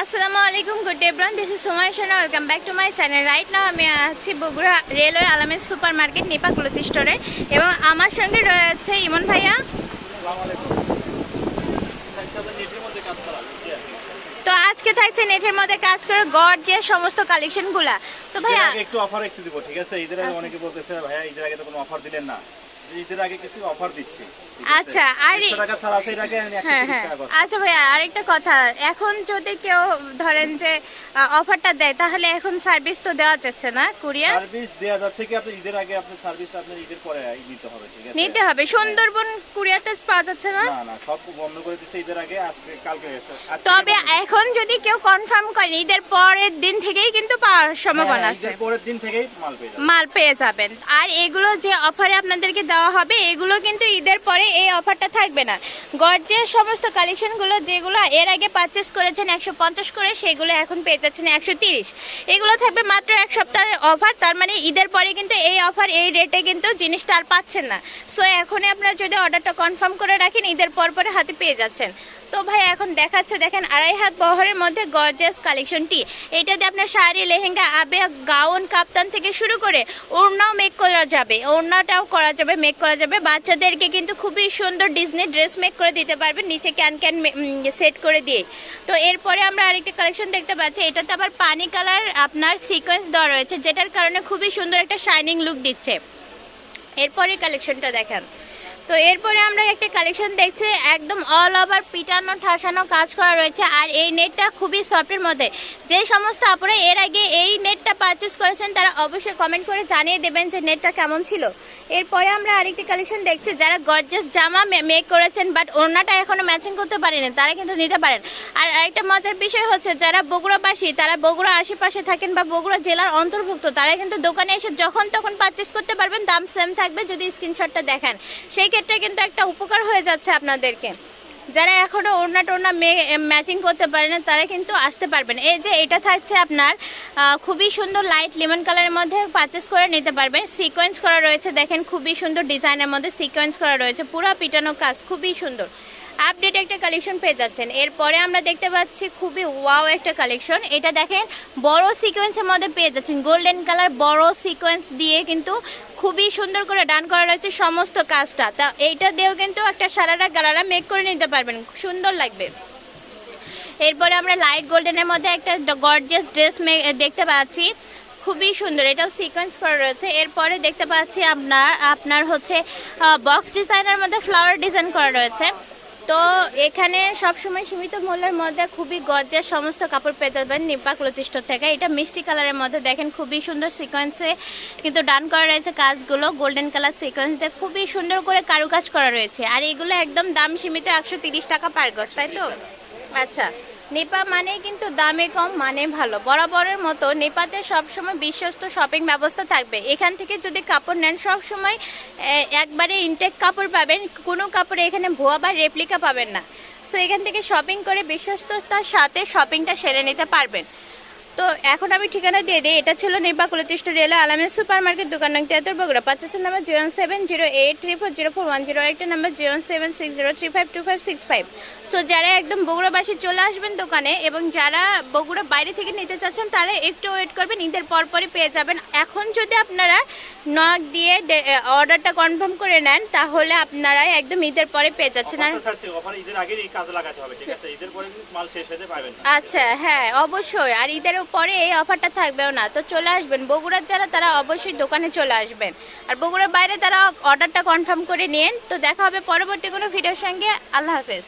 আসসালামু আলাইকুম good day ব্রন this is Sumai Shana welcome back to my channel right now আমি আছি Bogura railway আলামের সুপার মার্কেট নিপা কুলতি স্টোরে এবং আমার সঙ্গে রয়েছে ইমন ভাইয়া. তো আজকে থাকছে নেটের মধ্যে কাজ করে গড যে সমস্ত কালেকশনগুলা তো ভাইয়া একটু অফার একটু দিব ঠিক আছে? ঈদের আগে আচ্ছা। অনেকে বলতেছে ভাইয়া ঈদের আগে তো কোনো অফার দিলেন না। ঈদের আগে কিছু অফার দিচ্ছি। আচ্ছা, আর- 100 টাকা ছাড় আছে এর আগে আমি হ্যাঁ 130 হ্যাঁ। আচ্ছা ভাইয়া আরেকটা কথা। এখন যদি কেউ ধরেন যে অফারটা দেয় তাহলে এখন সার্ভিস তো দেওয়া যাচ্ছে না কুরিয়ার সার্ভিস দেয়া যাচ্ছে কি আপনি ঈদের আগে আপনার সার্ভিস আপনার ঈদের পরে নিতে হবে ঠিক আছে? নিতে হবে। সুন্দরবন কুরিয়াতে পাওয়া যাচ্ছে না? না না সব বন্ধ করে দিচ্ছে ঈদের আগে আজকে কালকে তবে এখন যদি কেউ কনফার্ম করে ঈদের পরের দিন থেকেই কিন্তু পাওয়ার সম্ভাবনা হ্যাঁ, আছে। ঈদের পরের দিন থেকেই মাল পেয়ে যাবেন। মাল পেয়ে যাবেন। আর এগুলো যে অফারে আপনাদেরকে দেওয়া হবে, এগুলো কিন্তু ঈদের পরে এই অফারটা থাকবে না। গর্জের সমস্ত কালেকশনগুলো যেগুলো এর আগে পারচেস করেছেন একশো পঞ্চাশ করে, সেগুলো এখন পেয়ে যাচ্ছেন একশো এগুলো থাকবে মাত্র এক সপ্তাহের অফার, তার মানে ঈদের পরে কিন্তু এই অফার, এই রেটে কিন্তু জিনিসটা আর পাচ্ছেন না। সো এখনই আপনারা যদি অর্ডারটা কনফার্ম করে রাখেন, ঈদের পর পরে হাতে পেয়ে যাচ্ছেন। তো ভাই, এখন দেখাচ্ছে, দেখেন, আড়াই হাত বহরের মধ্যে গর্জাস কালেকশনটি এটাতে আপনার শাড়ি, লেহেঙ্গা আবে গাউন, কাপ্তান থেকে শুরু করে ওড়নাও মেক করা যাবে, ওড়নাটাও করা যাবে মেক করা যাবে। বাচ্চাদেরকে কিন্তু খুবই সুন্দর ডিজনি ড্রেস মেক করে দিতে পারবে, নিচে ক্যান ক্যান সেট করে দিয়ে। তো এরপরে আমরা আরেকটা কালেকশন দেখতে পাচ্ছি, এটাতে আবার পানি কালার আপনার সিকোয়েন্স দেওয়া রয়েছে, যেটার কারণে খুবই সুন্দর একটা শাইনিং লুক দিচ্ছে। এরপরে কালেকশনটা দেখেন। তো এরপরে আমরা একটা কালেকশন দেখছি, একদম অল ওভার পিটানো, ঠাসানো কাজ করা রয়েছে, আর এই নেটটা খুবই সফটের মধ্যে। যে সমস্ত আপুরা এর আগে এই নেটটা পারচেস করেছেন, তারা অবশ্যই কমেন্ট করে জানিয়ে দেবেন যে নেটটা কেমন ছিল। এরপরে আমরা আরেকটি কালেকশন দেখছি, যারা গর্জাস জামা মেক করেছেন বাট ওড়নাটা এখনও ম্যাচিং করতে পারেনি, তারা কিন্তু নিতে পারেন। আর আরেকটা মজার বিষয় হচ্ছে, যারা বগুড়াবাসী, তারা বগুড়া আশেপাশে থাকেন বা বগুড়া জেলার অন্তর্ভুক্ত, তারা কিন্তু দোকানে এসে যখন তখন পারচেস করতে পারবেন, দাম সেম থাকবে, যদি স্ক্রিনশটটা দেখেন। সেই ক্ষেত্রে কিন্তু একটা উপকার হয়ে যাচ্ছে আপনাদেরকে। যারা এখনও ওড়না টোড়না ম্যাচিং করতে পারে না, তারা কিন্তু আসতে পারবেন এই যে এটা থাকছে আপনার খুবই সুন্দর লাইট লেমন কালারের মধ্যে পারচেস করে নিতে পারবেন। সিকোয়েন্স করা রয়েছে, দেখেন খুবই সুন্দর ডিজাইনের মধ্যে সিকোয়েন্স করা রয়েছে। পুরো পিটানো কাজ খুবই সুন্দর। আপডেট একটা কালেকশন পেয়ে যাচ্ছেন। এরপরে আমরা দেখতে পাচ্ছি খুবই ওয়াও একটা কালেকশন। এটা দেখেন, বড় সিকোয়েন্সের মধ্যে পেয়ে যাচ্ছেন। গোল্ডেন কালার বড় সিকোয়েন্স দিয়ে কিন্তু খুবই সুন্দর করে ডান করা রয়েছে সমস্ত কাজটা। তা এইটা দিয়েও কিন্তু একটা সারারা গালারা মেক করে নিতে পারবেন। সুন্দর লাগবে। এরপরে আমরা লাইট গোল্ডেনের মধ্যে একটা গর্জিয়াস ড্রেস দেখতে পাচ্ছি। খুবই সুন্দর, এটাও সিকোয়েন্স করা রয়েছে। এরপরে দেখতে পাচ্ছি আপনার আপনার হচ্ছে বক্স ডিজাইনের মধ্যে ফ্লাওয়ার ডিজাইন করা রয়েছে। তো এখানে সবসময় সীমিত মূল্যের মধ্যে খুবই গজ্জের সমস্ত কাপড় পেয়ে যাবেন নিপা ক্লতিষ্ঠ থেকে। এটা মিষ্টি কালারের মধ্যে দেখেন, খুবই সুন্দর সিকোয়েন্সে কিন্তু ডান করা রয়েছে কাজগুলো গোল্ডেন কালার সিকোয়েন্স দিয়ে খুবই সুন্দর করে কারুকাজ করা রয়েছে। আর এগুলো একদম দাম সীমিত একশো টাকা পার গজ, তাই তো? আচ্ছা নেপা মানে কিন্তু দামে কম মানে ভালো। বরাবরের মতো নেপাতে সবসময় বিশ্বস্ত শপিং ব্যবস্থা থাকবে। এখান থেকে যদি কাপড় নেন, সবসময় একবারে ইনটেক কাপড় পাবেন। কোনো কাপড়ে এখানে ভুয়া বা রেপ্লিকা পাবেন না। সো এখান থেকে শপিং করে বিশ্বস্ততার সাথে শপিংটা সেরে নিতে পারবেন। তো এখন আমি ঠিকানা দিয়ে দিই। এটা ছিল নির্বা কুলতিষ্ঠ রেলে আলামের সুপার মার্কেট দোকান নং তিয়াত্তর Bogura. পাঁচাশের number zero seven zero eight three four zero four one zero একটা number zero seven six zero three five two five six five. So যারা একদম বগুড়াবাসী চলে আসবেন দোকানে এবং যারা বগুড়া বাইরে থেকে নিতে চাচ্ছেন তারা একটু ওয়েট করবেন ঈদের পর পরই পেয়ে যাবেন। এখন যদি আপনারা নক দিয়ে অর্ডারটা কনফার্ম করে নেন তাহলে আপনারা একদম ঈদের পরে পেয়ে যাচ্ছেন। আর অফারটা ছাড়ছি, অফার ঈদের আগে কাজে লাগাতে হবে ঠিক আছে? ঈদের পরে মাল শেষ হতে পারবেন আচ্ছা হ্যাঁ অবশ্যই। আর ঈদের পরে এই অফারটা থাকবেও না। তো চলে আসবেন। বগুড়ার যারা, তারা অবশ্যই দোকানে চলে আসবেন। আর বগুড়ার বাইরে তারা অর্ডারটা কনফার্ম করে নিন তো দেখা হবে পরবর্তী কোনো ভিডিওর সঙ্গে। আল্লাহ হাফেজ।